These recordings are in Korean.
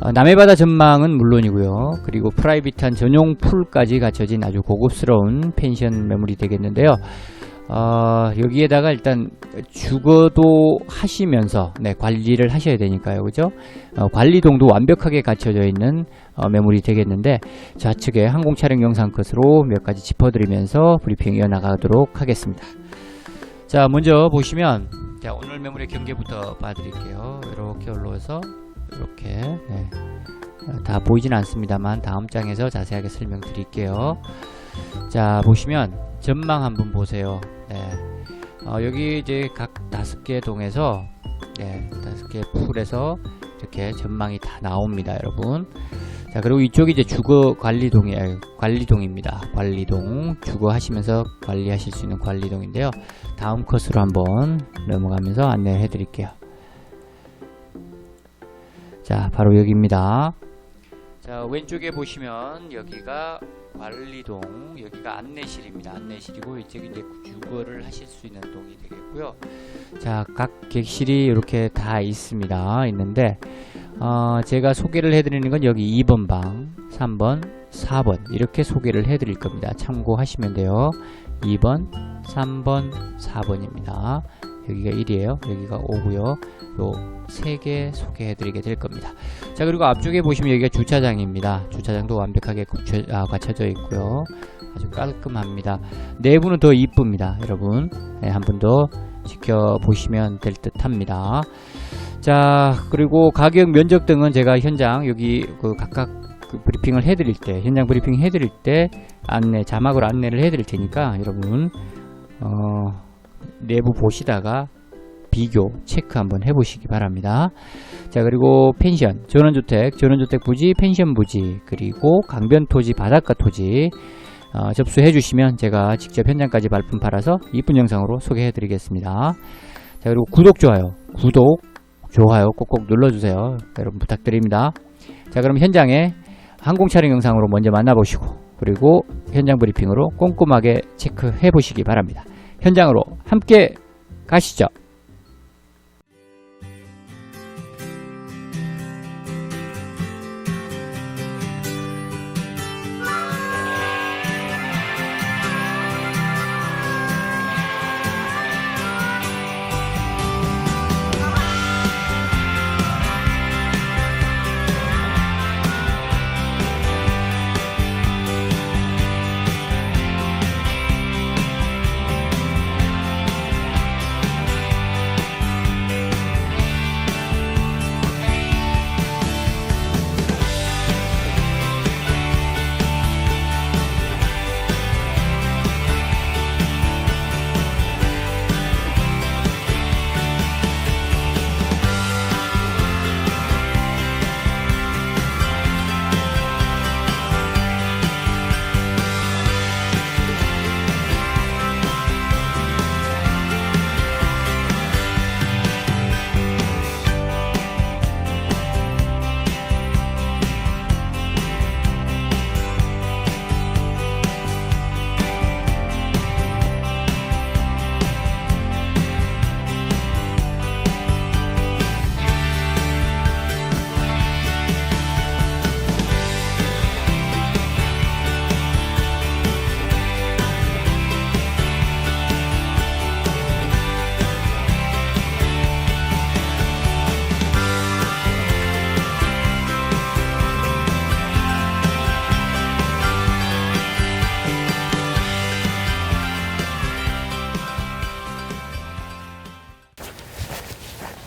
어, 남해바다 전망은 물론이고요. 그리고 프라이빗한 전용 풀까지 갖춰진 아주 고급스러운 펜션 매물이 되겠는데요. 어, 여기에다가 일단 주거도 하시면서 네, 관리를 하셔야 되니까요. 그죠? 어, 관리동도 완벽하게 갖춰져 있는 어, 매물이 되겠는데 좌측에 항공 촬영 영상 끝으로 몇 가지 짚어드리면서 브리핑 이어나가도록 하겠습니다. 자, 먼저 보시면 자, 오늘 매물의 경계부터 봐드릴게요. 이렇게 올라와서 이렇게 네. 어, 다 보이진 않습니다만 다음 장에서 자세하게 설명드릴게요. 자, 보시면 전망 한번 보세요. 네. 어, 여기 이제 각 다섯 개 동에서 네, 다섯 개 풀에서 이렇게 전망이 다 나옵니다, 여러분. 자, 그리고 이쪽이 이제 주거 관리동이 관리동입니다. 관리동 주거 하시면서 관리하실 수 있는 관리동인데요. 다음 컷으로 한번 넘어가면서 안내를 해드릴게요. 자, 바로 여기입니다. 자, 왼쪽에 보시면 여기가 관리동, 여기가 안내실입니다. 안내실이고 이쪽이 이제 주거를 하실 수 있는 동이 되겠고요. 자, 각 객실이 이렇게 다 있습니다. 있는데 어, 제가 소개를 해드리는 건 여기 2번 방, 3번, 4번 이렇게 소개를 해드릴 겁니다. 참고하시면 돼요. 2번, 3번, 4번입니다. 여기가 1이에요. 여기가 5고요. 요세개 소개해드리게 될 겁니다. 자 그리고 앞쪽에 보시면 여기가 주차장입니다. 주차장도 완벽하게 갖춰, 아, 갖춰져 있고요. 아주 깔끔합니다. 내부는 더 이쁩니다. 여러분 네, 한번 더 지켜보시면 될 듯 합니다. 자 그리고 가격 면적 등은 제가 현장 여기 그 각각 그 브리핑을 해드릴 때 현장 브리핑 해드릴 때 안내 자막으로 안내를 해드릴 테니까 여러분 어, 내부 보시다가 비교 체크 한번 해보시기 바랍니다. 자 그리고 펜션 전원주택 전원주택 부지 펜션 부지 그리고 강변 토지 바닷가 토지 어, 접수해 주시면 제가 직접 현장까지 발품 팔아서 이쁜 영상으로 소개해 드리겠습니다. 자 그리고 구독 좋아요 구독 좋아요 꼭꼭 눌러주세요. 여러분 부탁드립니다. 자 그럼 현장에 항공 촬영 영상으로 먼저 만나보시고 그리고 현장 브리핑으로 꼼꼼하게 체크해 보시기 바랍니다. 현장으로 함께 가시죠.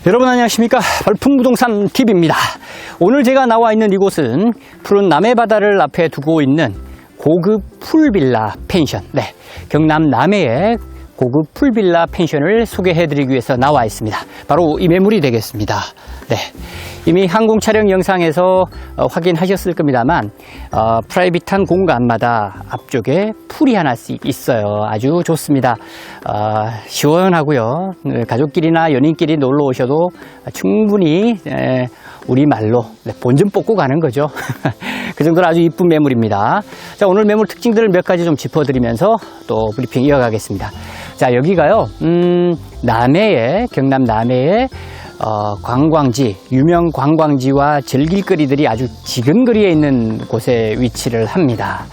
여러분 안녕하십니까? 발풍부동산 TV입니다. 오늘 제가 나와 있는 이곳은 푸른 남해 바다를 앞에 두고 있는 고급 풀빌라 펜션. 네, 경남 남해의 고급 풀빌라 펜션을 소개해 드리기 위해서 나와 있습니다. 바로 이 매물이 되겠습니다 네, 이미 항공 촬영 영상에서 어, 확인하셨을 겁니다만 어, 프라이빗한 공간마다 앞쪽에 풀이 하나씩 있어요. 아주 좋습니다. 어, 시원하고요. 네, 가족끼리나 연인끼리 놀러 오셔도 충분히 에, 우리 말로 네, 본전 뽑고 가는 거죠. 그 정도로 아주 이쁜 매물입니다. 자, 오늘 매물 특징들을 몇 가지 좀 짚어드리면서 또 브리핑 이어가겠습니다. 자, 여기가요, 음, 남해에, 경남 남해에 어, 관광지, 유명 관광지와 즐길거리들이 아주 지근거리에 있는 곳에 위치를 합니다.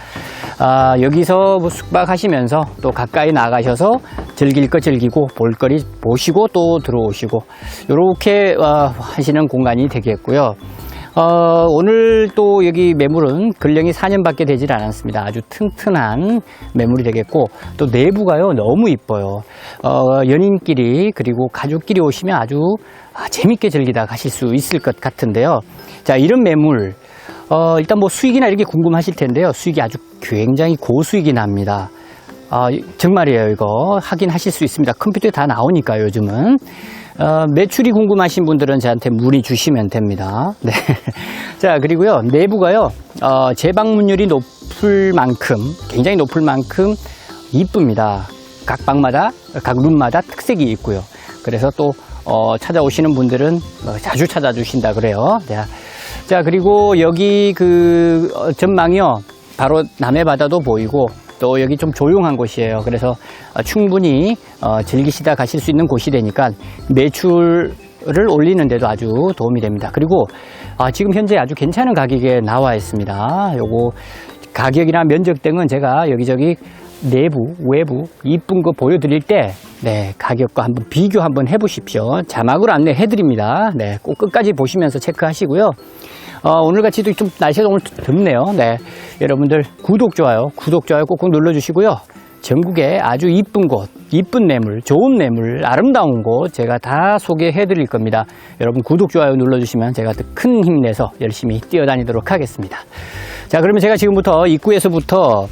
아, 여기서 뭐 숙박하시면서 또 가까이 나가셔서 즐길 거 즐기고 볼거리 보시고 또 들어오시고 이렇게 어, 하시는 공간이 되겠고요. 어, 오늘 또 여기 매물은 근령이 4년밖에 되질 않았습니다. 아주 튼튼한 매물이 되겠고 또 내부가요 너무 이뻐요. 어, 연인끼리 그리고 가족끼리 오시면 아주 아, 재밌게 즐기다 가실 수 있을 것 같은데요. 자 이런 매물 어, 일단 뭐 수익이나 이렇게 궁금하실 텐데요. 수익이 아주 굉장히 고수익이 납니다. 아, 정말이에요, 이거. 확인하실 수 있습니다. 컴퓨터에 다 나오니까 요즘은. 어, 매출이 궁금하신 분들은 저한테 문의 주시면 됩니다. 네. 자, 그리고요, 내부가요, 어, 재방문율이 높을 만큼, 굉장히 높을 만큼 이쁩니다. 각 방마다, 각 룸마다 특색이 있고요. 그래서 또, 어, 찾아오시는 분들은 어, 자주 찾아주신다 그래요. 네. 자, 그리고 여기 그 어, 전망이요. 바로 남해 바다도 보이고 또 여기 좀 조용한 곳이에요. 그래서 어, 충분히 어, 즐기시다 가실 수 있는 곳이 되니까 매출을 올리는데도 아주 도움이 됩니다. 그리고 아, 지금 현재 아주 괜찮은 가격에 나와 있습니다. 요거 가격이나 면적 등은 제가 여기저기 내부, 외부 이쁜 거 보여드릴 때 네, 가격과 한번 비교 한번 해보십시오. 자막으로 안내해 드립니다. 네, 꼭 끝까지 보시면서 체크하시고요. 어, 오늘같이 도좀 날씨가 오늘 덥네요. 네, 여러분들 구독, 좋아요, 구독, 좋아요 꼭꼭 눌러주시고요. 전국에 아주 이쁜 곳, 이쁜 매물, 좋은 매물, 아름다운 곳 제가 다 소개해 드릴 겁니다. 여러분 구독, 좋아요 눌러주시면 제가 더 큰 힘내서 열심히 뛰어다니도록 하겠습니다. 자, 그러면 제가 지금부터 입구에서부터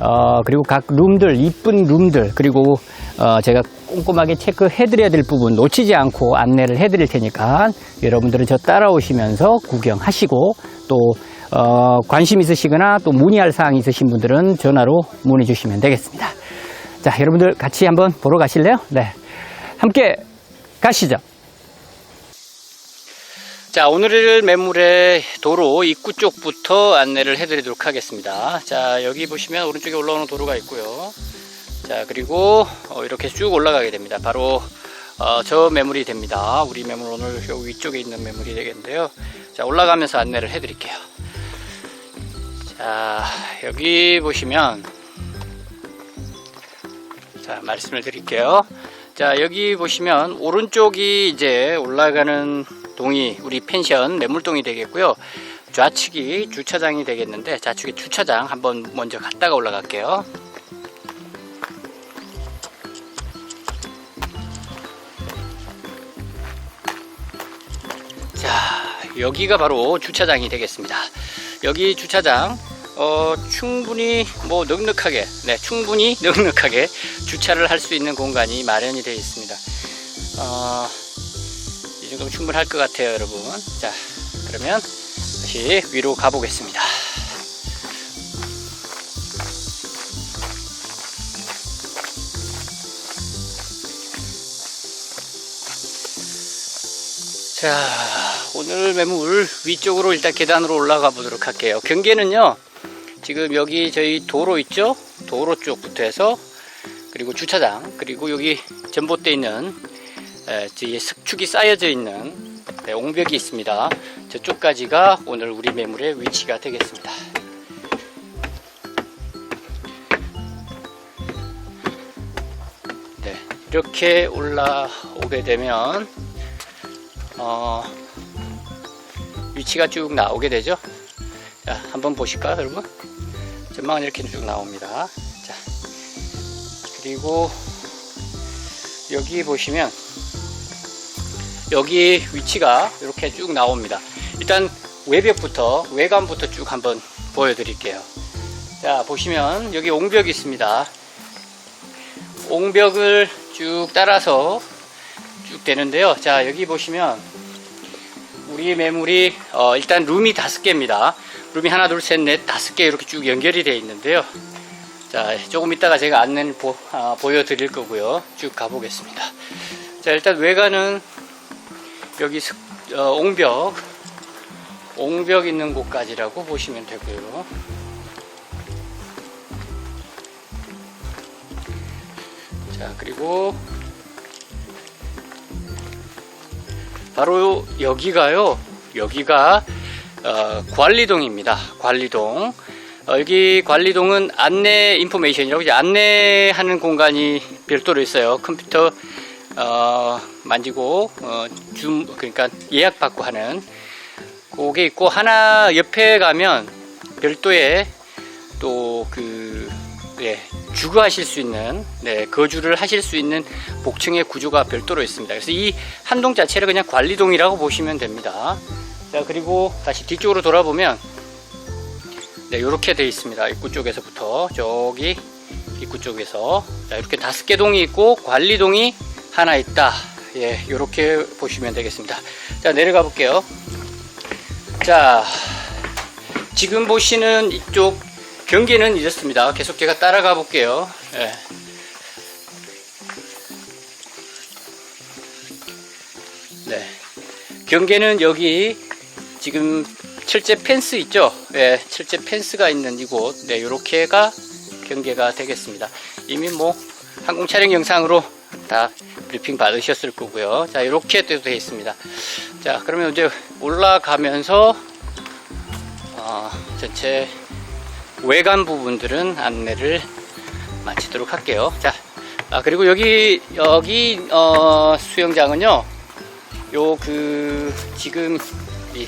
어, 그리고 각 룸들, 이쁜 룸들, 그리고 어, 제가 꼼꼼하게 체크해 드려야 될 부분 놓치지 않고 안내를 해 드릴 테니까 여러분들은 저 따라오시면서 구경하시고 또 어, 관심 있으시거나 또 문의할 사항 있으신 분들은 전화로 문의 주시면 되겠습니다. 자, 여러분들 같이 한번 보러 가실래요? 네. 함께 가시죠. 자, 오늘 매물의 도로 입구 쪽부터 안내를 해드리도록 하겠습니다. 자, 여기 보시면 오른쪽에 올라오는 도로가 있고요. 자, 그리고 어, 이렇게 쭉 올라가게 됩니다. 바로 어, 저 매물이 됩니다. 우리 매물 오늘 여기 위쪽에 있는 매물이 되겠는데요. 자, 올라가면서 안내를 해 드릴게요. 자, 여기 보시면 자, 말씀을 드릴게요. 자, 여기 보시면 오른쪽이 이제 올라가는 동이 우리 펜션 매물동이 되겠고요. 좌측이 주차장이 되겠는데 좌측에 주차장 한번 먼저 갔다가 올라갈게요. 자, 여기가 바로 주차장이 되겠습니다. 여기 주차장 어, 충분히 뭐 넉넉하게, 네, 충분히 넉넉하게 주차를 할 수 있는 공간이 마련이 되어 있습니다. 어, 이 정도면 충분할 것 같아요, 여러분. 자, 그러면 다시 위로 가보겠습니다. 자, 오늘 매물 위쪽으로 일단 계단으로 올라가 보도록 할게요. 경계는요, 지금 여기 저희 도로 있죠? 도로 쪽부터 해서 그리고 주차장 그리고 여기 전봇대 있는 에, 뒤에 석축이 쌓여져 있는 네, 옹벽이 있습니다. 저쪽까지가 오늘 우리 매물의 위치가 되겠습니다. 네, 이렇게 올라오게 되면 어, 위치가 쭉 나오게 되죠. 자, 한번 보실까요, 여러분? 전망은 이렇게 쭉 나옵니다. 자, 그리고 여기 보시면 여기 위치가 이렇게 쭉 나옵니다. 일단 외벽부터 외관부터 쭉 한번 보여드릴게요. 자 보시면 여기 옹벽이 있습니다. 옹벽을 쭉 따라서 쭉 되는데요. 자 여기 보시면 우리 매물이 어, 일단 룸이 다섯 개입니다. 룸이 하나 둘 셋 넷 다섯 개 이렇게 쭉 연결이 되어 있는데요. 자 조금 이따가 제가 안내를 보, 아, 보여드릴 거고요. 쭉 가보겠습니다. 자 일단 외관은 여기 슥- 어, 옹벽 옹벽 있는 곳까지라고 보시면 되고요. 자 그리고 바로 여기가요. 여기가 어, 관리동입니다. 관리동. 어, 여기 관리동은 안내 인포메이션이라고 이제 안내하는 공간이 별도로 있어요. 컴퓨터 어, 만지고 어, 줌 그러니까 예약 받고 하는 그게 있고 하나 옆에 가면 별도의 또그 예, 주거하실 수 있는 네, 거주를 하실 수 있는 복층의 구조가 별도로 있습니다. 그래서 이 한동 자체를 그냥 관리동이라고 보시면 됩니다. 자 그리고 다시 뒤쪽으로 돌아보면 네, 이렇게 되어 있습니다. 입구 쪽에서부터 저기 입구 쪽에서 자, 이렇게 다섯 개 동이 있고 관리동이 하나 있다. 예, 이렇게 보시면 되겠습니다. 자 내려가 볼게요. 자 지금 보시는 이쪽 경계는 이렇습니다. 계속 제가 따라가 볼게요. 예. 네. 경계는 여기 지금 철제 펜스 있죠? 예, 철제 펜스가 있는 이곳. 네, 요렇게가 경계가 되겠습니다. 이미 뭐 항공 촬영 영상으로 다 브리핑 받으셨을 거고요. 자, 이렇게 되어 있습니다. 자, 그러면 이제 올라가면서 어, 전체 외관 부분들은 안내를 마치도록 할게요. 자, 아, 그리고 여기, 여기, 어, 수영장은요, 요, 그, 지금, 이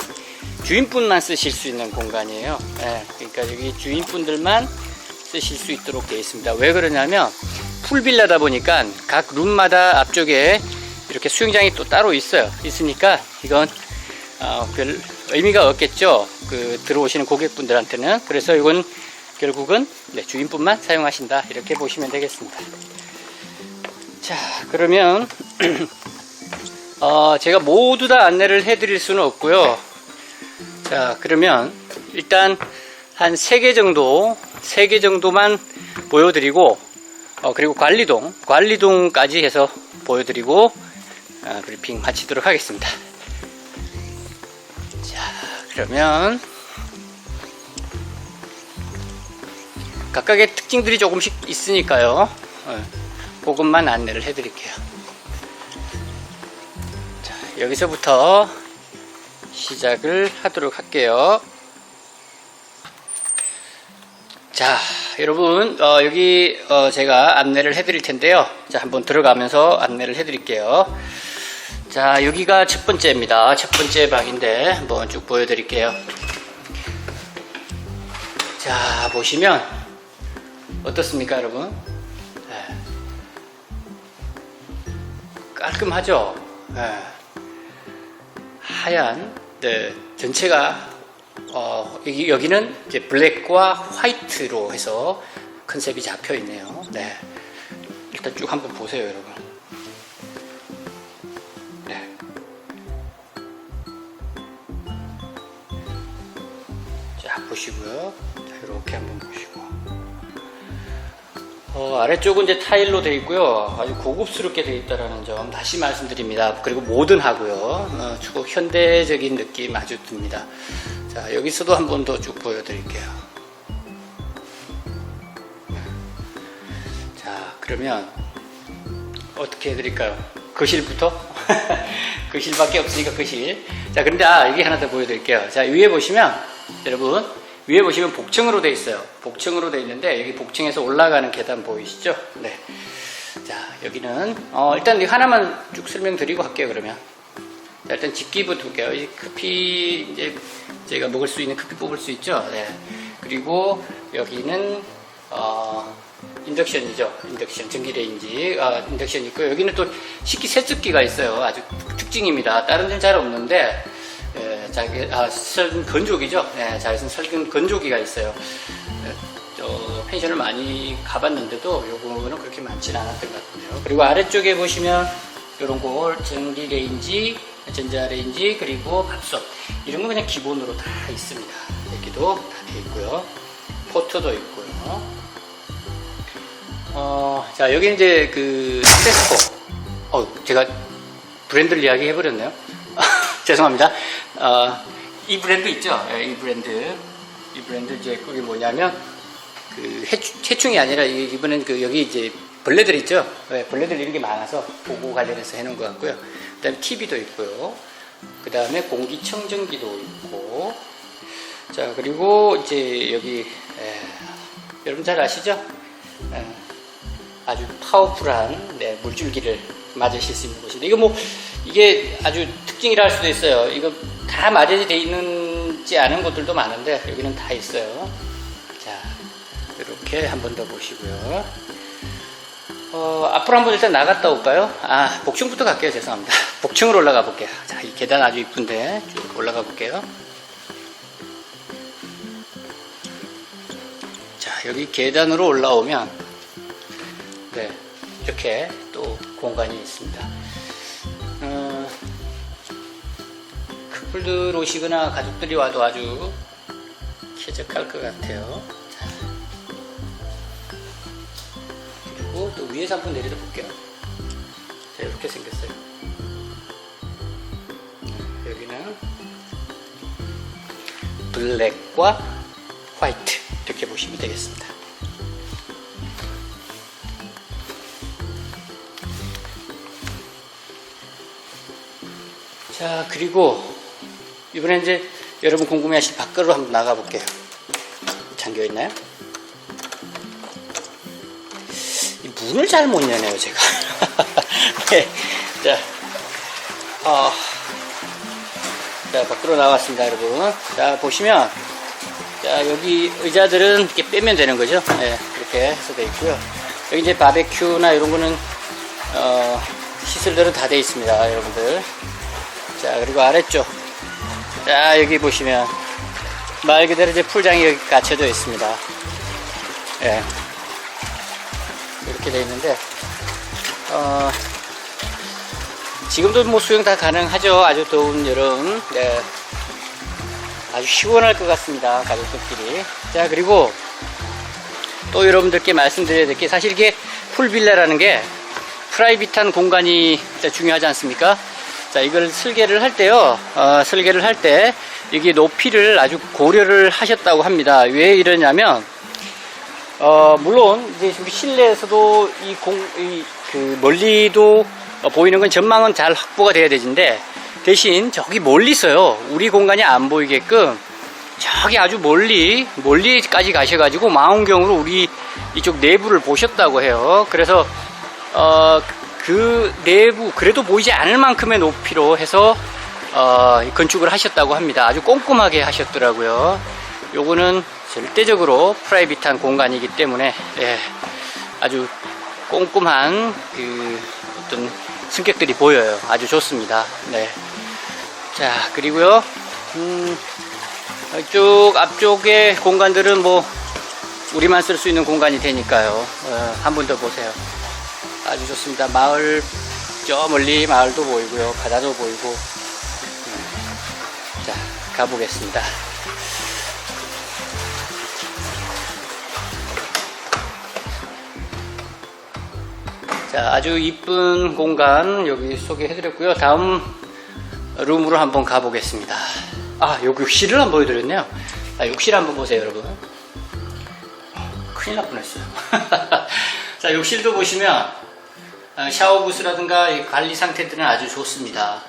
주인분만 쓰실 수 있는 공간이에요. 예, 그러니까 여기 주인분들만 쓰실 수 있도록 되어 있습니다. 왜 그러냐면, 풀빌라다 보니까 각 룸마다 앞쪽에 이렇게 수영장이 또 따로 있어요. 있으니까 이건, 어, 별 의미가 없겠죠. 그, 들어오시는 고객분들한테는. 그래서 이건 결국은 네, 주인분만 사용하신다 이렇게 보시면 되겠습니다. 자 그러면 어, 제가 모두 다 안내를 해드릴 수는 없고요. 자 그러면 일단 한세개 정도 세개 정도만 보여드리고 어, 그리고 관리동 관리동까지 해서 보여드리고 어, 브리핑 마치도록 하겠습니다. 자 그러면 각각의 특징들이 조금씩 있으니까요. 어, 그것만 안내를 해드릴게요. 자, 여기서부터 시작을 하도록 할게요. 자, 여러분, 어, 여기 어, 제가 안내를 해드릴 텐데요. 자, 한번 들어가면서 안내를 해드릴게요. 자, 여기가 첫 번째입니다. 첫 번째 방인데 한번 쭉 보여드릴게요. 자, 보시면 어떻습니까, 여러분? 네. 깔끔하죠? 네. 하얀, 네, 전체가, 어, 여기, 여기는 이제 블랙과 화이트로 해서 컨셉이 잡혀 있네요. 네. 일단 쭉 한번 보세요, 여러분. 네. 자, 보시고요. 자, 이렇게 한번 보시고. 어, 아래쪽은 이제 타일로 되어 있고요. 아주 고급스럽게 되어 있다는 점 다시 말씀드립니다. 그리고 모던하고요. 어, 주로 현대적인 느낌 아주 듭니다. 자, 여기서도 한 번 더 쭉 보여드릴게요. 자, 그러면 어떻게 해드릴까요? 거실부터? 거실밖에 없으니까 거실. 자, 그런데 아, 여기 하나 더 보여드릴게요. 자, 위에 보시면 여러분 위에 보시면 복층으로 되어 있어요. 복층으로 되어 있는데 여기 복층에서 올라가는 계단 보이시죠? 네. 자, 여기는 어, 일단 하나만 쭉 설명드리고 할게요. 그러면. 자, 일단 집기부터 볼게요. 이 커피 이제 저희가 먹을 수 있는 커피 뽑을 수 있죠. 네. 그리고 여기는 어, 인덕션이죠. 인덕션 전기레인지 아, 인덕션 있고 여기는 또 식기 세척기가 있어요. 아주 특징입니다. 다른 데는 잘 없는데 예, 자기 아, 설근 건조기죠. 예, 자외선 설근 건조기가 있어요. 예, 저 펜션을 많이 가봤는데도 요거는 그렇게 많지는 않았던 것 같은데요. 그리고 아래쪽에 보시면 이런 거 전기 레인지, 전자 레인지 그리고 밥솥 이런 거 그냥 기본으로 다 있습니다. 여기도 다 돼 있고요. 포트도 있고요. 어, 자 여기 이제 그 세스코. 어, 제가 브랜드를 이야기 해 버렸네요. 죄송합니다. 어, 이 브랜드 있죠? 예, 이 브랜드. 이 브랜드 이제 그게 뭐냐면 그 해충, 해충 이 아니라 이- 이번엔 그 여기 이제 벌레들 있죠? 예, 벌레들 이런 게 많아서 보고 관련해서 해놓은 것 같고요. 그 다음에 TV도 있고요. 그 다음에 공기청정기도 있고, 자, 그리고 이제 여기, 에, 여러분 잘 아시죠? 에, 아주 파워풀한 네, 물줄기를 맞으실 수 있는 곳인데, 이거 뭐, 이게 아주 특징이라 할 수도 있어요. 이거 다 맞아져 돼 있는지 않은 곳들도 많은데, 여기는 다 있어요. 자, 이렇게 한 번 더 보시고요. 어, 앞으로 한번 일단 나갔다 올까요? 아, 복층부터 갈게요. 죄송합니다. 복층으로 올라가 볼게요. 자, 이 계단 아주 이쁜데 쭉 올라가 볼게요. 자, 여기 계단으로 올라오면 네, 이렇게 또 공간이 있습니다. 커플들 오시거나 가족들이 와도 아주 쾌적할 것 같아요. 자, 그리고 또 위에서 한번 내려다 볼게요. 자, 이렇게 생겼어요. 네, 여기는 블랙과 화이트 이렇게 보시면 되겠습니다. 자, 그리고 이번에 이제 여러분 궁금해하실 밖으로 한번 나가 볼게요. 잠겨 있나요? 이 문을 잘 못 여네요, 제가. 네. 자, 어, 자, 밖으로 나왔습니다, 여러분. 자, 보시면, 자, 여기 의자들은 이렇게 빼면 되는 거죠. 네, 이렇게 해서 돼 있고요. 여기 이제 바베큐나 이런 거는, 어, 시설들은 다 돼 있습니다, 여러분들. 자, 그리고 아래쪽. 자, 여기 보시면, 말 그대로 이제 풀장이 여기 갇혀져 있습니다. 예. 이렇게 돼 있는데, 어, 지금도 뭐 수영 다 가능하죠. 아주 더운 여름. 네. 아주 시원할 것 같습니다. 가족들끼리. 자, 그리고 또 여러분들께 말씀드려야 될 게 사실 이게 풀빌라라는 게 프라이빗한 공간이 중요하지 않습니까? 자, 이걸 설계를 할 때요, 어, 설계를 할 때, 여기 높이를 아주 고려를 하셨다고 합니다. 왜 이러냐면, 어, 물론, 이제 실내에서도 이 공, 이, 그, 멀리도 어, 보이는 건 전망은 잘 확보가 돼야 되는데, 대신 저기 멀리 있어요. 우리 공간이 안 보이게끔, 저기 아주 멀리, 멀리까지 가셔가지고 망원경으로 우리 이쪽 내부를 보셨다고 해요. 그래서, 어, 그 내부, 그래도 보이지 않을 만큼의 높이로 해서, 어, 이 건축을 하셨다고 합니다. 아주 꼼꼼하게 하셨더라고요. 요거는 절대적으로 프라이빗한 공간이기 때문에, 예, 아주 꼼꼼한 그 어떤 승격들이 보여요. 아주 좋습니다. 네. 자, 그리고요, 음, 이쪽 앞쪽의 공간들은 뭐 우리만 쓸 수 있는 공간이 되니까요. 어, 한번 더 보세요. 아주 좋습니다. 마을 저 멀리 마을도 보이고요, 바다도 보이고. 음, 자, 가보겠습니다. 자, 아주 이쁜 공간 여기 소개해드렸고요. 다음 룸으로 한번 가보겠습니다. 아, 여기 욕실을 안 보여드렸네요. 아, 욕실 한번 보세요, 여러분. 큰일 날 뻔했어요. 자, 욕실도 보시면 어, 샤워 부스라든가 이 관리 상태들은 아주 좋습니다.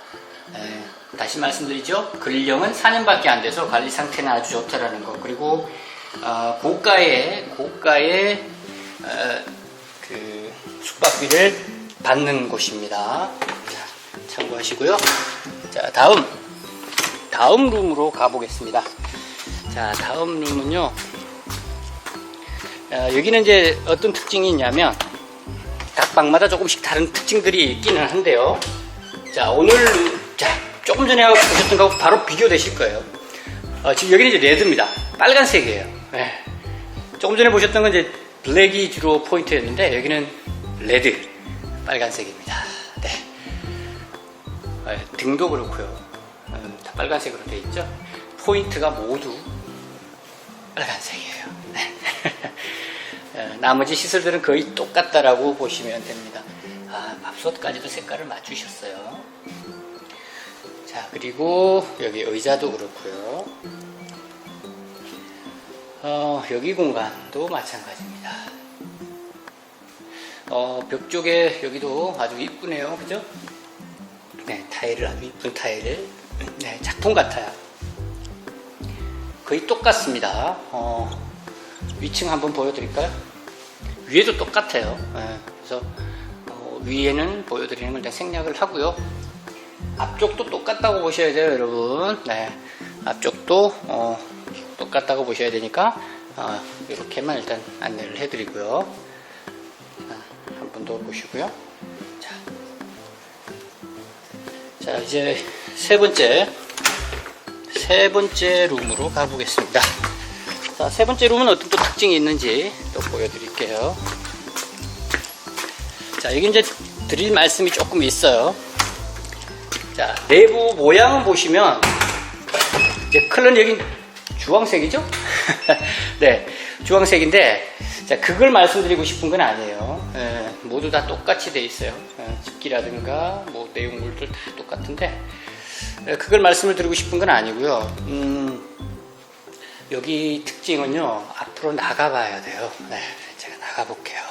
에, 다시 말씀드리죠. 근령은 4년밖에 안 돼서 관리 상태는 아주 좋다라는 거. 그리고 어, 고가의 고가의 어, 그 숙박비를 받는 곳입니다. 자, 참고하시고요. 자, 다음 다음 룸으로 가보겠습니다. 자, 다음 룸은요. 어, 여기는 이제 어떤 특징이 있냐면 각 방마다 조금씩 다른 특징들이 있기는 한데요. 자, 오늘 자 조금 전에 보셨던 거하고 바로 비교되실 거예요. 어, 지금 여기는 이제 레드입니다. 빨간색이에요. 네. 조금 전에 보셨던 건 이제 블랙이 주로 포인트였는데 여기는 레드 빨간색입니다. 네. 어, 등도 그렇고요. 어, 다 빨간색으로 되어 있죠. 포인트가 모두 빨간색이에요. 네. 어, 나머지 시설들은 거의 똑같다라고 보시면 됩니다. 아, 밥솥까지도 색깔을 맞추셨어요. 자, 그리고 여기 의자도 그렇고요. 어, 여기 공간도 마찬가지입니다. 어, 벽 쪽에 여기도 아주 이쁘네요. 그죠? 네, 타일을 아주 이쁜 타일을 작품 같아요. 거의 똑같습니다. 어, 위층 한번 보여드릴까요? 위에도 똑같아요. 예, 그래서 어, 위에는 보여드리는 걸 생략을 하고요. 앞쪽도 똑같다고 보셔야 돼요, 여러분. 네, 앞쪽도 어, 똑같다고 보셔야 되니까 어, 이렇게만 일단 안내를 해드리고요. 한 번 더 보시고요. 자, 자 이제 세 번째 세 번째 룸으로 가보겠습니다. 자, 세 번째 룸은 어떤 또 특징이 있는지 또 보여드릴게요. 자, 여기 이제 드릴 말씀이 조금 있어요. 자, 내부 모양은 보시면 이제 컬러는 여기 주황색이죠? 네, 주황색인데 자, 그걸 말씀드리고 싶은 건 아니에요. 예, 모두 다 똑같이 돼 있어요. 예, 집기라든가 뭐 내용물들 다 똑같은데 예, 그걸 말씀을 드리고 싶은 건 아니고요. 음, 여기 특징은요 앞으로 나가봐야 돼요. 네, 제가 나가볼게요.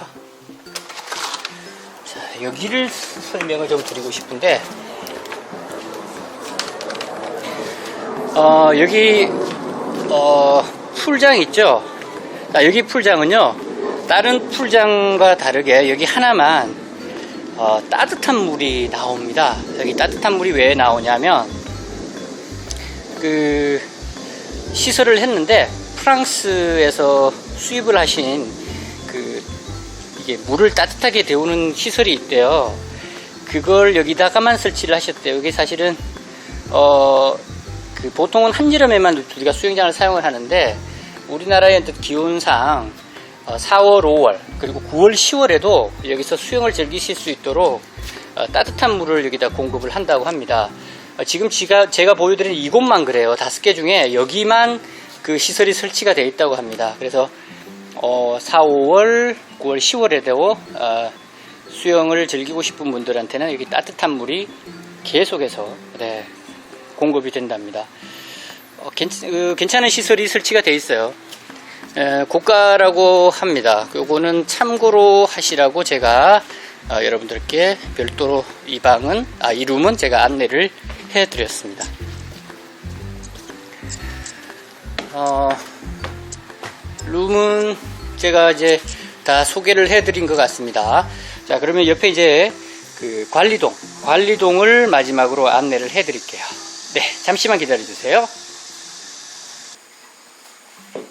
자, 여기를 설명을 좀 드리고 싶은데 어, 여기 어, 풀장 있죠? 자, 여기 풀장은요, 다른 풀장과 다르게 여기 하나만 어, 따뜻한 물이 나옵니다. 여기 따뜻한 물이 왜 나오냐면, 그, 시설을 했는데, 프랑스에서 수입을 하신 그, 이게 물을 따뜻하게 데우는 시설이 있대요. 그걸 여기다가만 설치를 하셨대요. 여기 사실은, 어, 그 보통은 한여름에만 우리가 수영장을 사용을 하는데 우리나라의 기온상 어, 4월, 5월 그리고 9월, 10월에도 여기서 수영을 즐기실 수 있도록 어, 따뜻한 물을 여기다 공급을 한다고 합니다. 어, 지금 제가, 제가 보여드린 이곳만 그래요. 다섯 개 중에 여기만 그 시설이 설치가 되어 있다고 합니다. 그래서 어, 4, 5월, 9월, 10월에도 어, 수영을 즐기고 싶은 분들한테는 여기 따뜻한 물이 계속해서 네, 공급이 된답니다. 어, 괜, 괜찮 은 시설이 설치가 되어 있어요. 에, 고가라고 합니다. 요거는 참고로 하시라고 제가 어, 여러분들께 별도로 이 방은 아, 이 룸은 제가 안내를 해드렸습니다. 어, 룸은 제가 이제 다 소개를 해드린 것 같습니다. 자, 그러면 옆에 이제 그 관리동, 관리동을 마지막으로 안내를 해드릴게요. 네, 잠시만 기다려주세요.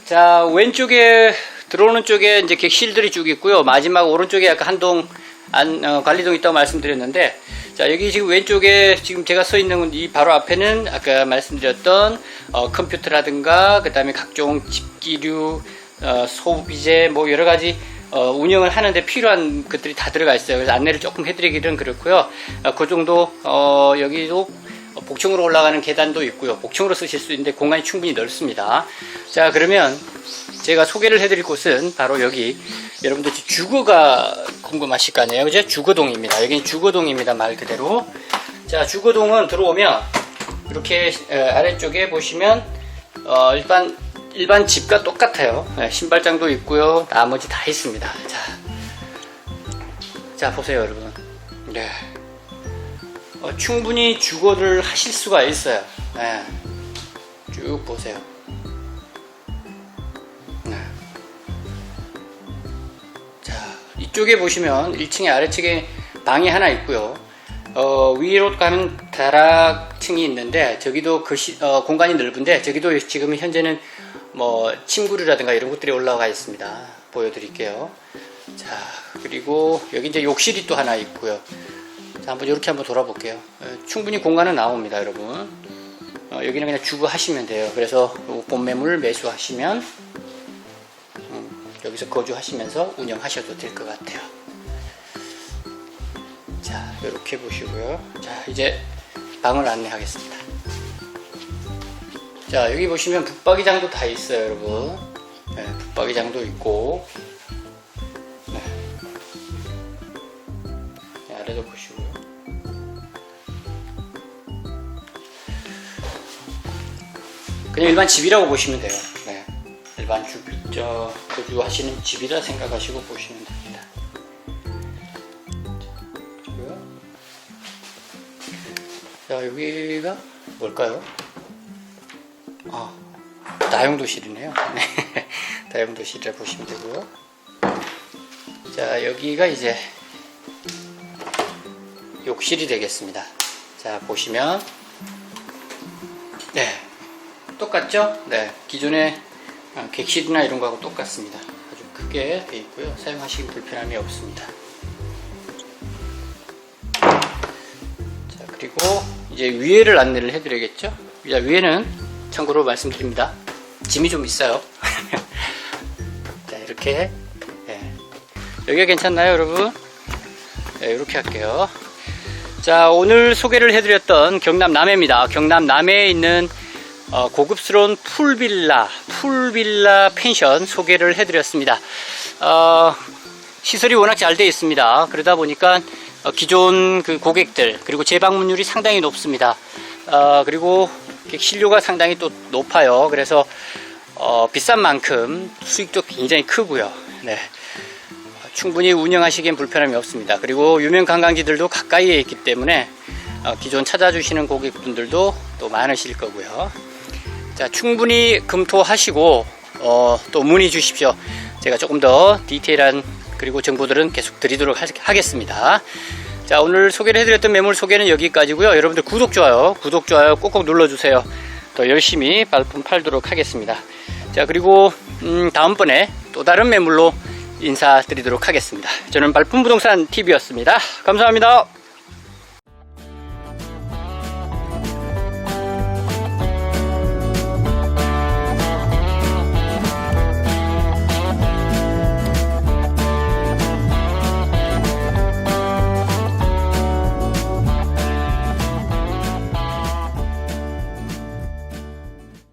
자, 왼쪽에 들어오는 쪽에 이제 객실들이 쭉 있고요. 마지막 오른쪽에 아까 한동 안, 어, 관리동 있다고 말씀드렸는데, 자, 여기 지금 왼쪽에 지금 제가 서 있는 이 바로 앞에는 아까 말씀드렸던 어, 컴퓨터라든가 그 다음에 각종 집기류, 어, 소비재 뭐 여러 가지 어, 운영을 하는데 필요한 것들이 다 들어가 있어요. 그래서 안내를 조금 해드리기는 그렇고요. 어, 그 정도 어, 여기도 복층으로 올라가는 계단도 있고요. 복층으로 쓰실 수 있는데 공간이 충분히 넓습니다. 자, 그러면 제가 소개를 해드릴 곳은 바로 여기 여러분들 주거가 궁금하실 거 아니에요. 그죠? 주거동입니다. 여기는 주거동입니다. 말 그대로. 자, 주거동은 들어오면 이렇게 에, 아래쪽에 보시면 어, 일반 일반 집과 똑같아요. 네, 신발장도 있고요. 나머지 다 있습니다. 자, 자 보세요, 여러분. 네. 어, 충분히 주거를 하실 수가 있어요. 네. 쭉 보세요. 이쪽에 보시면 1층에 아래층에 방이 하나 있고요. 어, 위로 가면 다락층이 있는데 저기도 그 시- 어, 공간이 넓은데 저기도 지금 현재는 뭐 침구류라든가 이런 것들이 올라가 있습니다. 보여드릴게요. 자, 그리고 여기 이제 욕실이 또 하나 있고요. 자, 한번 이렇게 한번 돌아볼게요. 어, 충분히 공간은 나옵니다, 여러분. 어, 여기는 그냥 주거 하시면 돼요. 그래서 요 본매물 매수하시면 음, 여기서 거주하시면서 운영하셔도 될 것 같아요. 자, 이렇게 보시고요. 자, 이제 방을 안내하겠습니다. 자, 여기 보시면 붙박이장도 다 있어요, 여러분. 네, 붙박이장도 있고. 네. 네, 아래도 보시고요. 그냥 일반 집이라고 보시면 돼요. 저, 거주하시는 집이라 생각하시고 보시면 됩니다. 자, 여기가 뭘까요? 어, 다용도실이네요. 네. 다용도실이라 보시면 되고요. 자, 여기가 이제 욕실이 되겠습니다. 자, 보시면 네. 똑같죠? 네. 기존의 어, 객실이나 이런 거하고 똑같습니다. 아주 크게 되어 있고요. 사용하시기 불편함이 없습니다. 자, 그리고 이제 위에를 안내를 해드려야겠죠? 자, 위에는 참고로 말씀드립니다. 짐이 좀 있어요. 자, 이렇게. 예. 여기가 괜찮나요, 여러분? 네, 이렇게 할게요. 자, 오늘 소개를 해드렸던 경남 남해입니다. 경남 남해에 있는 어, 고급스러운 풀빌라, 풀빌라 펜션 소개를 해드렸습니다. 어, 시설이 워낙 잘 되어 있습니다. 그러다 보니까 어, 기존 그 고객들 그리고 재방문율이 상당히 높습니다. 어, 그리고 객실료가 상당히 또 높아요. 그래서 어, 비싼 만큼 수익도 굉장히 크고요. 네. 충분히 운영하시기엔 불편함이 없습니다. 그리고 유명 관광지들도 가까이에 있기 때문에 어, 기존 찾아주시는 고객분들도 또 많으실 거고요. 자, 충분히 검토하시고 어, 또 문의 주십시오. 제가 조금 더 디테일한 그리고 정보들은 계속 드리도록 하- 하겠습니다. 자, 오늘 소개를 해드렸던 매물 소개는 여기까지고요. 여러분들 구독, 좋아요, 구독, 좋아요 꼭꼭 눌러주세요. 더 열심히 발품 팔도록 하겠습니다. 자, 그리고 음, 다음번에 또 다른 매물로 인사드리도록 하겠습니다. 저는 발품 부동산 TV였습니다. 감사합니다.